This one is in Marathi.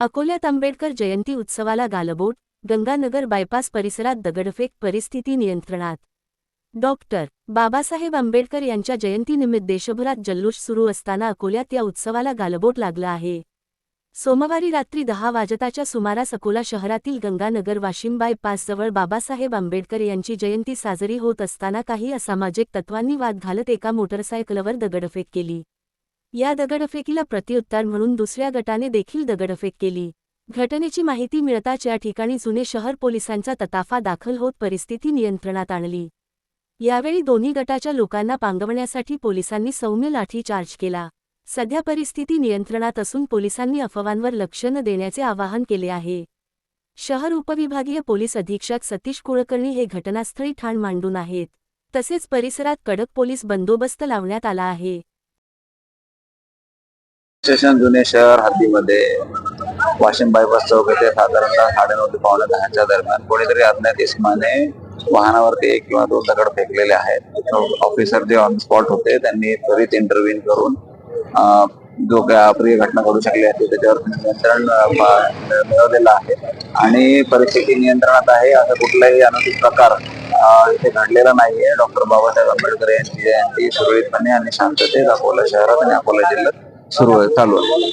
अकोल्यात आंबेडकर जयंती उत्सवाला गालबोट गंगानगर बायपास परिसरात दगडफेक परिस्थिती नियंत्रणात. डॉक्टर बाबासाहेब आंबेडकर यांच्या जयंतीनिमित्त देशभरात जल्लोष सुरू असताना अकोल्यात या उत्सवाला गालबोट लागलं आहे. सोमवारी रात्री दहा वाजताच्या सुमारास अकोला शहरातील गंगानगर वाशिम बायपासजवळ बाबासाहेब आंबेडकर यांची जयंती साजरी होत असताना काही असामाजिक तत्वांनी वाद घालत एका मोटरसायकलवर दगडफेक केली. या दगडफेकीला प्रत्युत्तर म्हणून दुसऱ्या गटाने देखील दगडफेक केली. घटनेची माहिती मिळताच या ठिकाणी जुने शहर पोलिसांचा तताफा दाखल होत परिस्थिती नियंत्रणात आणली. यावेळी दोन्ही गटाच्या लोकांना पांगवण्यासाठी पोलिसांनी सौम्य लाठीचार्ज केला. सध्या परिस्थिती नियंत्रणात असून पोलिसांनी अफवांवर लक्ष न देण्याचे आवाहन केले आहे. शहर उपविभागीय पोलीस अधीक्षक सतीश कुळकर्णी हे घटनास्थळी ठाण मांडून आहेत. तसेच परिसरात कडक पोलीस बंदोबस्त लावण्यात आला आहे. स्टेशन जुने शहर हद्दीमध्ये. वाशिम बायपास चौक येथे साधारणतः साडेनऊ ते पावणे दहाच्या दरम्यान कोणीतरी अज्ञात इसमाने वाहनावरती एक किंवा दोन दगड फेकलेले आहेत. ऑफिसर जे ऑन स्पॉट होते त्यांनी त्वरित इंटरव्ह्यून करून जो काय अप्रिय घटना घडू शकली आहे त्याच्यावर नियंत्रण मिळवलेलं आहे. आणि परिस्थिती नियंत्रणात आहे. असा कुठलाही अनुचित प्रकार इथे घडलेला नाहीये. डॉक्टर बाबासाहेब आंबेडकर यांची जयंती सुरळीतपणे आणि शांततेत अकोला शहरात आणि अकोला जिल्ह्यात सुरू आहे चालू आहे.